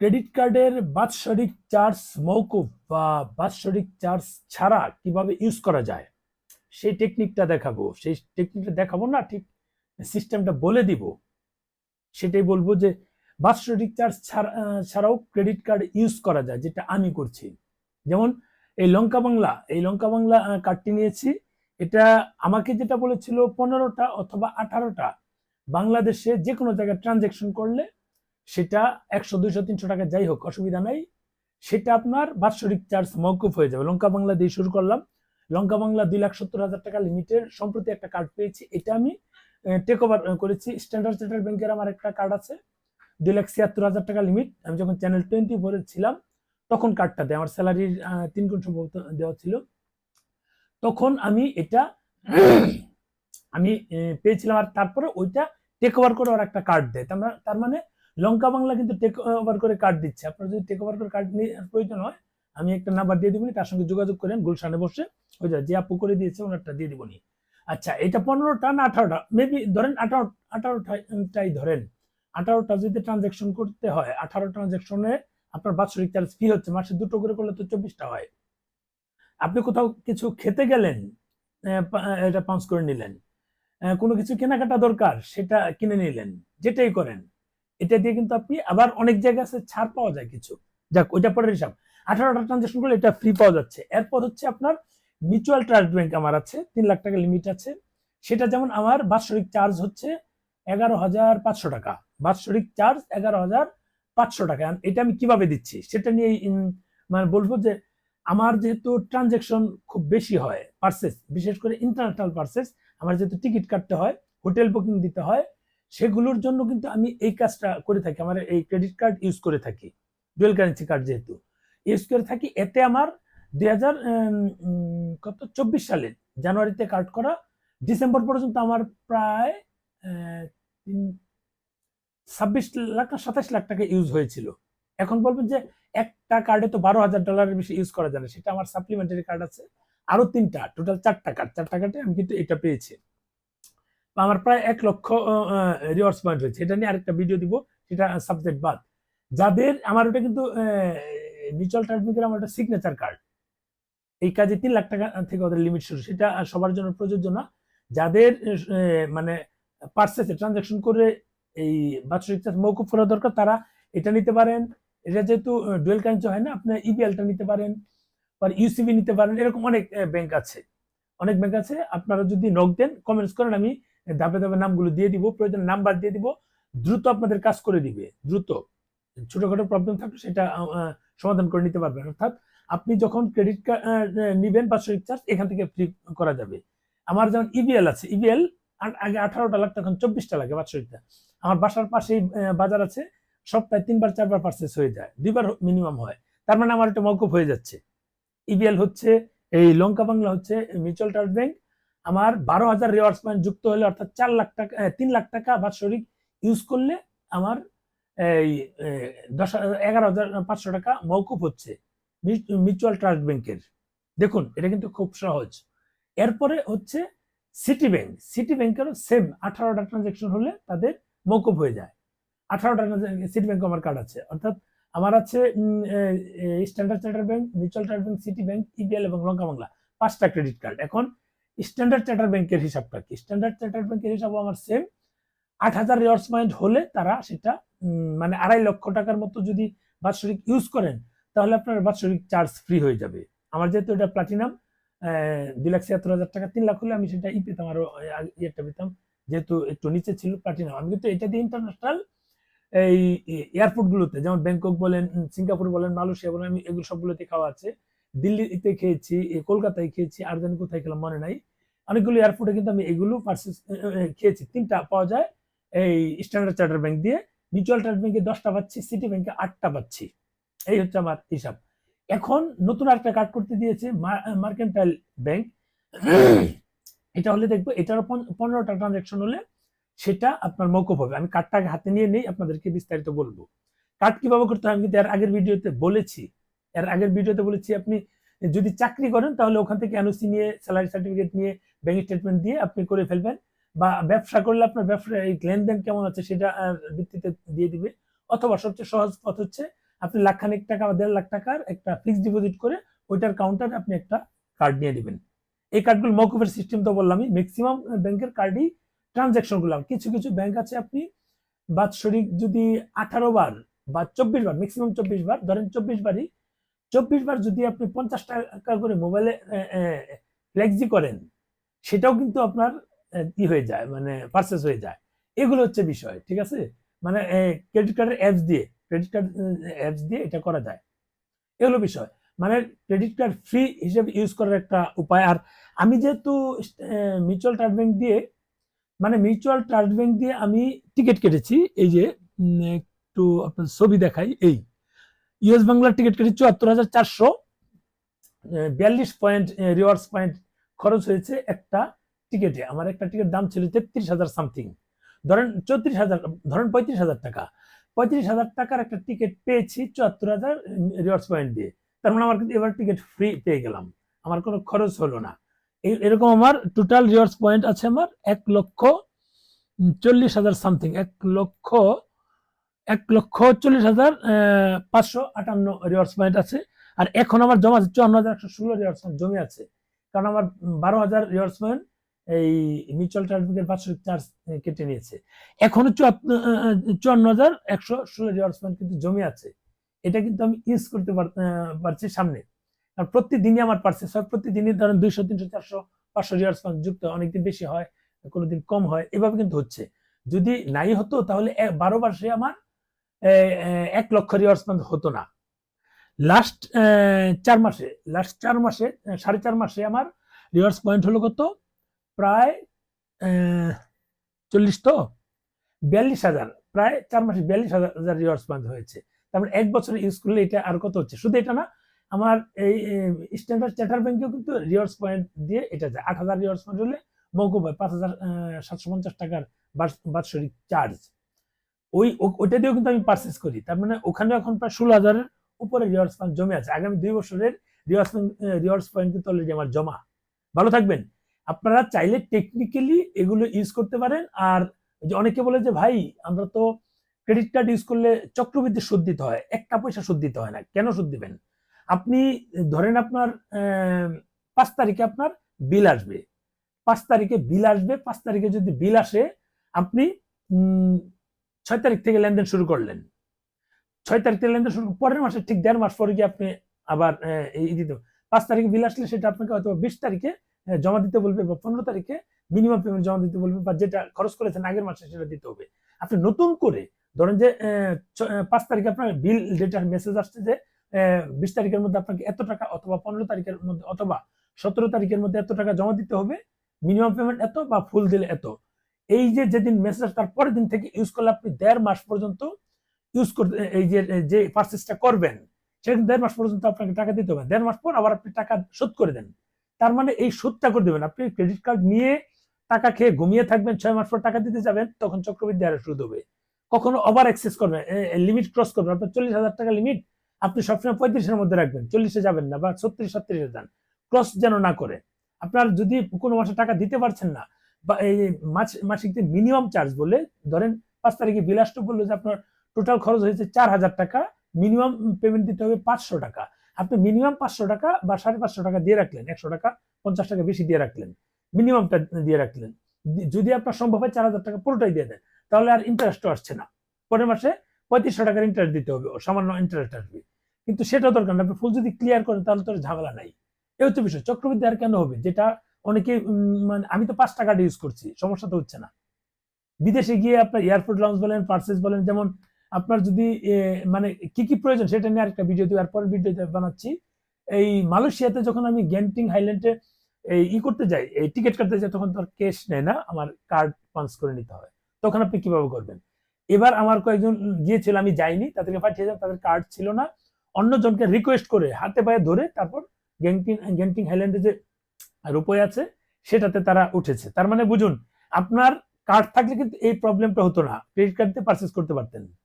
Credit কার্ডের বাৎসরিক charge মৌকুফ বা বাৎসরিক চার্জ ছাড়া কীভাবে ইউজ করা যায়? সেই টেকনিকটা দেখাবো। সেই টেকনিকটা দেখাবো না, ঠিক সিস্টেমটা বলে দিব। সেটাই বলব যে বাৎসরিক চার্জ ছাড়া, ছাড়াও ক্রেডিট কার্ড ইউজ করা যায়, যেটা আমি করছি। যেমন এই লঙ্কা বাংলা, এই লঙ্কা বাংলা কার্ডটি নিয়েছি। এটা আমাকে যেটা বলেছিল পনেরোটা অথবা আঠারোটা। বাংলাদেশে যে কোনো জায়গায় ট্রানজেকশন করলে সেটা একশো, দুইশো, তিনশো টাকা যাই হোক, অসুবিধা নাই। সেটা আপনার বাৎসরিক চার্জ মৌকুফ হয়ে যাবে। লঙ্কা বাংলা দিয়ে শুরু করলাম। লঙ্কা বাংলা দুই লাখ সত্তর হাজার টাকা লিমিটের সম্প্রতি একটা কার্ড পেয়েছি। এটা আমি টেক ওভার করেছি। স্ট্যান্ডার্ড চার্টার্ড ব্যাংকের আমার একটা কার্ড আছে। দুই লাখ ছিয়াত্তর হাজার টাকা লিমিট আমি যখন চ্যানেল টোয়েন্টি ফোরে ছিলাম, তখন কার্ডটা দেয়। আমার স্যালারির তিন গুণ সম্ভবত দেওয়া ছিল। তখন আমি এটা, আমি পেয়েছিলাম। আর তারপরে ওইটা টেক ওভার করে ওর একটা কার্ড দেয়। তার মানে- তার মানে লঙ্কা বাংলা কিন্তু টেক ওভার করে কার্ড দিচ্ছে। আপনার যদি টেক ওভার করে কার্ড নিয়ে প্রয়োজন হয়, আমি একটা নাম্বার দিয়ে দিবনি, তার সঙ্গে যোগাযোগ করেন গুলশানে বসে ওই যায় যে আপু করে দিয়েছে, ওনারটা দিয়ে দিবনি। আচ্ছা এটা পনেরোটা না আঠারোটা? মেবি ধরেন আঠারো আঠারোটাই ধরেন। আঠারোটা যদি ট্রানজেকশন করতে হয়, আঠারো ট্রানজেকশনে আপনার বাৎসরিক চার্জ ফি হচ্ছে, মাসে দুটো করে করলে তো চব্বিশটা হয়। আপনি কোথাও কিছু খেতে গেলেন এটা পাঞ্চ করে নিলেন। কোনো কিছু কেনাকাটা দরকার, সেটা কিনে নিলেন, যেটাই করেন। এটা দিয়ে কিন্তু আপনি আবার অনেক জায়গায় আছে, ছাড় পাওয়া যায় কিছু। যাক, ওইটা পরের হিসাব। আঠারোটা ট্রানজাকশন করলে এটা ফ্রি পাওয়া যাচ্ছে। এরপর হচ্ছে আপনার মিউচুয়াল ট্রাস্ট ব্যাংক আমার আছে, তিন লাখ টাকা লিমিট আছে। সেটা যেমন আমার বাৎসরিক চার্জ হচ্ছে এগারো হাজার পাঁচশো টাকা। বাৎসরিক চার্জ এগারো হাজার পাঁচশো টাকা। এটা আমি কীভাবে দিচ্ছি? সেটা নিয়ে মানে বলব যে আমার যেহেতু ট্রানজেকশন খুব বেশি হয় পার্সেস বিশেষ করে ইন্টারন্যাশনাল পার্সেস আমার যেহেতু টিকিট কাটতে হয় হোটেল বুকিং দিতে হয় সেগুলোর জন্য কিন্তু আমি এই কাজটা করে থাকি, আমার এই ক্রেডিট কার্ড ইউজ করে থাকি ডুয়েল কারেন্সি কার্ড যেহেতু। ইউজ করে থাকি, এতে আমার দুই হাজার কত? চব্বিশ সালে, জানুয়ারিতে কার্ড করা, ডিসেম্বর পর্যন্ত আমার প্রায় ছাব্বিশ লাখ না সাতাশ লাখ টাকা ইউজ হয়েছিল। এখন বলবেন যে একটা কার্ডে তো বারো হাজার ডলারের বেশি ইউজ করা যায় না, সেটা আমার সাপ্লিমেন্টারি কার্ড আছে, আরও তিনটা টোটাল চারটা কার্ড চারটা কার্ডে আমি কিন্তু এটা পেয়েছি। আমার প্রায় এক লক্ষ রিওয়ার্ডস পয়েন্ট রয়েছে। এটা নিয়ে আরেকটা ভিডিও দিব, সেটা সাবজেক্ট বাদ। যাদের, আমার ওটা কিন্তু মিউচুয়াল ট্রান্সমিটার আমার একটা সিগনেচার কার্ড এই কাজে তিন লাখ টাকা থেকে ওদের লিমিট শুরু। সেটা সবার জন্য প্রযোজ্য না। যাদের মানে পার্সেসে ট্রানজাকশন করে এই বাৎসরিক চার্জ মৌকুফ করা দরকার, তারা এটা নিতে পারেন। এটা যেহেতু ডুয়েল কারেন্সি হয় না, আপনি ইবিএলটা নিতে পারেন বা ইউসিবি নিতে পারেন। এরকম অনেক ব্যাংক আছে। অনেক ব্যাংক আছে। আপনারা যদি নক দেন কমেন্টস করেন, আমি ধাপে ধাপে নামগুলো দিয়ে দিব, প্রয়োজন নাম্বার দিয়ে দিব, দ্রুত আপনাদের কাজ করে দিবে, দ্রুত। ছোটখাটো প্রবলেম থাকলে সেটা সমাধান করে নিতে পারবেন। অর্থাৎ আপনি যখন ক্রেডিট কার্ড নিবেন বাৎসরিক চার্জ এখান থেকে ফ্রি করা যাবে। আমার যেমন ইবিএল আছে ইবিএল আগে আঠারোটা লাখ তখন চব্বিশটা লাগে বাৎসরিকটা। আমার বাসার পাশেই বাজার আছে, সপ্তাহে তিনবার, চারবার পার্সেস হয়ে যায়, দুইবার মিনিমাম হয়। তার মানে আমার একটা মৌকুফ হয়ে যাচ্ছে। ইবিএল হচ্ছে, এই লঙ্কা বাংলা হচ্ছে মিউচুয়াল ট্রাস্ট ব্যাংক আমার বারো হাজার রিওয়ার্ডস পয়েন্ট যুক্ত হলে অর্থাৎ চার লাখ টাকা তিন লাখ টাকা বাৎসরিক ইউজ করলে আমার এই দশ, এগারো হাজার পাঁচশো টাকা মৌকুফ হচ্ছে মিউচুয়াল ট্রাস্ট ব্যাংকের দেখুন, এটা কিন্তু খুব সহজ। এরপরে হচ্ছে সিটি ব্যাংক সিটি ব্যাংকেরও সেম আঠারোটা ট্রানজাকশন হলে তাদের মৌকুফ হয়ে যায়। আঠারোটা সিটি ব্যাংক আমার কার্ড আছে। অর্থাৎ আমার আছে standard charter bank mutual trust bank city bank EBL এবং লঙ্কা বাংলা পাঁচটা ক্রেডিট কার্ড এখন স্ট্যান্ডার্ড চার্টার ব্যাংকের হিসাবটা কি? স্ট্যান্ডার্ড চার্টার ব্যাংকের হিসাবও আমার সেম আট হাজার রিওয়ার্স পয়েন্ট হলে তারা সেটা মানে আড়াই লক্ষ টাকার মতো যদি বাৎসরিক ইউজ করেন, তাহলে আপনার বাৎসরিক চার্জ ফ্রি হয়ে যাবে। আমার যেহেতু এটা প্লাটিনাম দুই লাখ ছিয়াত্তর হাজার টাকা, তিন লাখ হলে আমি সেটা ই পেতাম আরও ইয়েটা পেতাম। যেহেতু একটু নিচে ছিল প্লাটিনাম আমি কিন্তু এটা দিয়ে ইন্টারন্যাশনাল এই এয়ারপোর্টগুলোতে যেমন ব্যাংকক বলেন সিঙ্গাপুর বলেন, মালয়েশিয়া বলেন, আমি এগুলো সবগুলোতে খাওয়া আছে। দিল্লিতে খেয়েছি কলকাতায় খেয়েছি, আর যেন কোথায় খেলাম মনে নাই। অনেকগুলো এয়ারপোর্টে কিন্তু আমি এগুলো পার্সেস খেয়েছি। তিনটা পাওয়া যায়। এই স্ট্যান্ডার্ড চার্টার ব্যাংক দিয়ে। মিউচুয়াল ট্রাস্ট ব্যাংকে দশটা পাচ্ছি সিটি ব্যাংকে আটটা পাচ্ছি। এই হচ্ছে আমার হিসাব। এখন নতুন একটা কার্ড করতে দিয়েছে মার্কেন্টাইল ব্যাংক এটা হলে দেখব, এটারও পনেরোটা ট্রানজাকশন হলে সেটা আপনার মৌকুফ হবে। আমি কার্ডটাকে হাতে নিয়ে নেই, আপনাদেরকে বিস্তারিত বলব। কার্ড কীভাবে করতে হয় আমি কিন্তু এর আগের ভিডিওতে বলেছি। এর আগের ভিডিওতে বলেছি আপনি যদি চাকরি করেন, তাহলে ওখান থেকে এনওসি নিয়ে স্যালারি সার্টিফিকেট নিয়ে ব্যাংক স্টেটমেন্ট দিয়ে আপনি করে ফেলবেন। বা ব্যবসা করলে আপনার ব্যবসা, এই লেনদেন কেমন আছে সেটা ভিত্তিতে দিয়ে দিবে। অথবা সবচেয়ে সহজ পথ হচ্ছে, আপনি লাখখানিক টাকা বা দেড় লাখ টাকার একটা ফিক্সড ডিপোজিট করে ওইটার কাউন্টারে আপনি একটা কার্ড নিয়ে নেবেন। এই কার্ডগুলো মৌকুফের সিস্টেম তো বললাম ম্যাক্সিমাম ব্যাংকের কার্ডই ট্রানজ্যাকশনগুলো কিছু কিছু ব্যাংক আছে আপনি, বাৎসরিক যদি আঠারো বার বা চব্বিশ বার ম্যাক্সিমাম চব্বিশ বার, ধরেন চব্বিশ বারই চব্বিশ বার যদি আপনি পঞ্চাশ টাকা করে মোবাইলে ফ্লেক্সি করেন, সেটাও কিন্তু আপনার ই হয়ে যায় মানে পারচেস হয়ে যায়। এগুলো হচ্ছে বিষয়, ঠিক আছে? মানে ক্রেডিট কার্ডের অ্যাপস দিয়ে ক্রেডিট কার্ড অ্যাপস দিয়ে এটা করা যায়। এগুলো বিষয়। মানে ক্রেডিট কার্ড ফ্রি হিসেবে ইউজ করার একটা উপায়। আর আমি যেহেতু মিউচুয়াল ট্রাস্ট ব্যাংক দিয়ে মানে মিউচুয়াল ট্রাস্ট ব্যাংক দিয়ে আমি টিকিট কেটেছি, এই যে একটু আপনার ছবি দেখাই, এই। ইউএস বাংলার টিকিট কেটে চুয়াত্তর হাজার চারশো বিয়াল্লিশ পয়েন্ট রিওয়ার্ডস পয়েন্ট খরচ হয়েছে একটা টিকিটে আমার একটা টিকিট দাম ছিল তেত্রিশ হাজার সামথিং ধরেন চৌত্রিশ হাজার, ধরেন পঁয়ত্রিশ হাজার টাকা। পঁয়ত্রিশ হাজার টাকার একটা টিকিট পেয়েছি চুয়াত্তর হাজার রিওয়ার্ডস পয়েন্ট দিয়ে। তার মানে আমার কিন্তু এবার টিকিট ফ্রি পেয়ে গেলাম। আমার কোনো খরচ হলো না। এরকম আমার টোটাল রিওয়ার্ডস পয়েন্ট আছে আমার এক লক্ষ চল্লিশ হাজার সামথিং এক লক্ষ এক লক্ষ চল্লিশ হাজার পাঁচশো আটান্ন রিওয়ার্ডস পয়েন্ট আছে। আর এখন আমার জমা আছে চুয়ান্ন হাজার একশো ষোলো রিওয়ার্স পয়েন্ট জমে আছে। কারণ আমার বারো হাজার রিওয়ার্স পয়েন্ট এই মিউচুয়াল ট্রান্সফারের বার্ষিক চার্জ কেটে নিয়েছে। এখনও চুয়ান্ন হাজার একশো ষোলো রিওয়ার্ডস পয়েন্ট কিন্তু জমে আছে। এটা কিন্তু আমি ইউজ করতে পার- পারছি সামনে। কারণ প্রতিদিনই আমার পারচেস হয়। প্রতিদিনই ধরেন দুইশো, তিনশো, চারশো, পাঁচশো রিওয়ার্ডস পয়েন্ট যুক্ত অনেকদিন বেশি হয়, কোনোদিন কম হয়, এভাবে কিন্তু হচ্ছে। যদি নাই হতো তাহলে বারো মাসে আমার এক লক্ষ রিওয়ার্ডস পয়েন্ট হতো না। লাস্ট চার মাসে লাস্ট চার মাসে সাড়ে চার মাসে আমার রিওয়ার্ডস পয়েন্ট হলো কত? প্রায় চল্লিশ তো? বিয়াল্লিশ হাজার, প্রায় চার মাসে বিয়াল্লিশ হাজার রিওয়ার্ডস পয়েন্ট হয়েছে। তারপরে এক বছরে ইউজ করলে এটা আর কত হচ্ছে? শুধু এটা না, আমার এই স্ট্যান্ডার্ড চার্টার ব্যাংকেও কিন্তু রিওয়ার্ডস পয়েন্ট দিয়ে এটা যায়। আট হাজার রিওয়ার্ডস পয়েন্ট হলে মৌকুব হয়। পাঁচ হাজার সাতশো পঞ্চাশ টাকার বাৎসরিক চার্জ ওই ওইটা দিয়েও কিন্তু আমি পারচেস করি। তার মানে ওখানে এখন প্রায় ষোলো হাজারের উপরে রিওয়ার্ডস পয়েন্ট জমে আছে। আগামী দুই বছরের রিওয়ার্ডস রিওয়ার্ডস পয়েন্ট কিন্তু অলরেডি আমার জমা। ভালো থাকবেন। আপনারা চাইলে টেকনিক্যালি এগুলো ইউজ করতে পারেন। আর যে অনেকে বলে যে, ভাই, আমরা তো ক্রেডিট কার্ড ইউজ করলে চক্রবৃদ্ধি সুদ দিতে হয়। একটা পয়সা সুদ দিতে হয় না। কেন সুদ দিবেন? আপনি ধরেন আপনার পাঁচ তারিখে আপনার বিল আসবে। পাঁচ তারিখে বিল আসবে। পাঁচ তারিখে যদি বিল আসে, আপনি ছয় তারিখ থেকে লেনদেন শুরু করলেন। ছয় তারিখ থেকে লেনদেন শুরু পরের মাসে ঠিক দেড় মাস পরে গিয়ে আপনি আবার দিতে পাঁচ তারিখে বিল আসলে সেটা আপনাকে হয়তো বিশ তারিখে জমা দিতে বলবে বা পনেরো তারিখে মিনিমাম পেমেন্ট জমা দিতে বলবে বা যেটা খরচ করেছেন আগের মাসে সেটা দিতে হবে। আপনি নতুন করে ধরেন যে পাঁচ তারিখে আপনার বিল ডেটার মেসেজ আসছে যে বিশ তারিখের মধ্যে আপনাকে এত টাকা অথবা পনেরো তারিখের মধ্যে অথবা সতেরো তারিখের মধ্যে এত টাকা জমা দিতে হবে। মিনিমাম পেমেন্ট এত বা ফুল দিলে এত। এই যে যেদিন মেসেজ তার পরের দিন থেকে ইউজ করলে আপনি দেড় মাস পর্যন্ত ইউজ করতে, এই যে পার্সেসটা করবেন, সেদিন দেড় মাস পর্যন্ত আপনাকে টাকা দিতে হবে। দেড় মাস পর আবার আপনি টাকা শোধ করে দেন। তার মানে এই সুদটা করে দেবেন। আপনি ক্রেডিট কার্ড নিয়ে টাকা খেয়ে ঘুমিয়ে থাকবেন, ছয় মাস পর টাকা দিতে যাবেন, তখন চক্রবৃদ্ধি হারে সুদ হবে। কখনো ওভার এক্সেস করবেন লিমিট ক্রস করবেন। আপনার চল্লিশ হাজার টাকা লিমিট আপনি সবসময় পঁয়ত্রিশের মধ্যে রাখবেন। চল্লিশে যাবেন না বা ছত্রিশ ছত্রিশে যান। ক্রস যেন না করে। আপনার যদি কোনো মাসে টাকা দিতে পারছেন না এই মাস- মাসিক যে মিনিমাম চার্জ বলে, ধরেন পাঁচ তারিখে বিল আসতে বলল যে আপনার টোটাল খরচ হয়েছে চার হাজার টাকা মিনিমাম পেমেন্ট দিতে হবে পাঁচশো টাকা। আপনি মিনিমাম পাঁচশো টাকা বা সাড়ে পাঁচশো টাকা দিয়ে রাখলেন, একশো টাকা, পঞ্চাশ টাকা বেশি দিয়ে রাখলেন মিনিমামটা দিয়ে রাখলেন। যদি আপনার সম্ভব হয় চার হাজার টাকা পুরোটাই দিয়ে দেন, তাহলে আর ইন্টারেস্টও আসছে না। পরের মাসে পঁয়ত্রিশশো টাকার ইন্টারেস্ট দিতে হবে সামান্য ইন্টারেস্ট আসবে। কিন্তু সেটা দরকার না, আপনি ফুল যদি ক্লিয়ার করেন তাহলে তো ঝামেলা নাই। এই হচ্ছে বিষয়, চক্রবৃদ্ধি আর কেন হবে? যেটা অনেকে মানে আমি তো পাঁচ টাকাটা ইউজ করছি, সমস্যা তো হচ্ছে না। বিদেশে গিয়ে আপনার এয়ারপোর্ট লঞ্চ বলেন পার্সেস বলেন, যেমন আপনার যদি মানে কি কি প্রয়োজন সেটা নিয়ে আরেকটা ভিডিও দিব এরপর ভিডিও বানাচ্ছি। এই মালয়েশিয়াতে যখন আমি গ্যান্টিং হাইল্যান্ডে এই ই করতে যাই, এই টিকিট কাটতে যাই, তখন তো ক্যাশ নেয় না, আমার কার্ড পাঞ্চ করে নিতে হয়। তখন আপনি কীভাবে করবেন? এবার আমার কয়েকজন গিয়েছিল, আমি যাইনি, তাদেরকে পাঠিয়ে যান তাদের কার্ড ছিল না। অন্যজনকে রিকোয়েস্ট করে, হাতে পায়ে ধরে তারপর গ্যান্টিং গ্যান্টিং হাইল্যান্ডে যে রূপয়ে আছে, সেটাতে তারা উঠেছে। তার মানে বুঝুন, আপনার কার্ড থাকলে কিন্তু এই প্রবলেমটা হতো না। ক্রেডিট কার্ড দিয়ে পারচেস করতে পারতেন।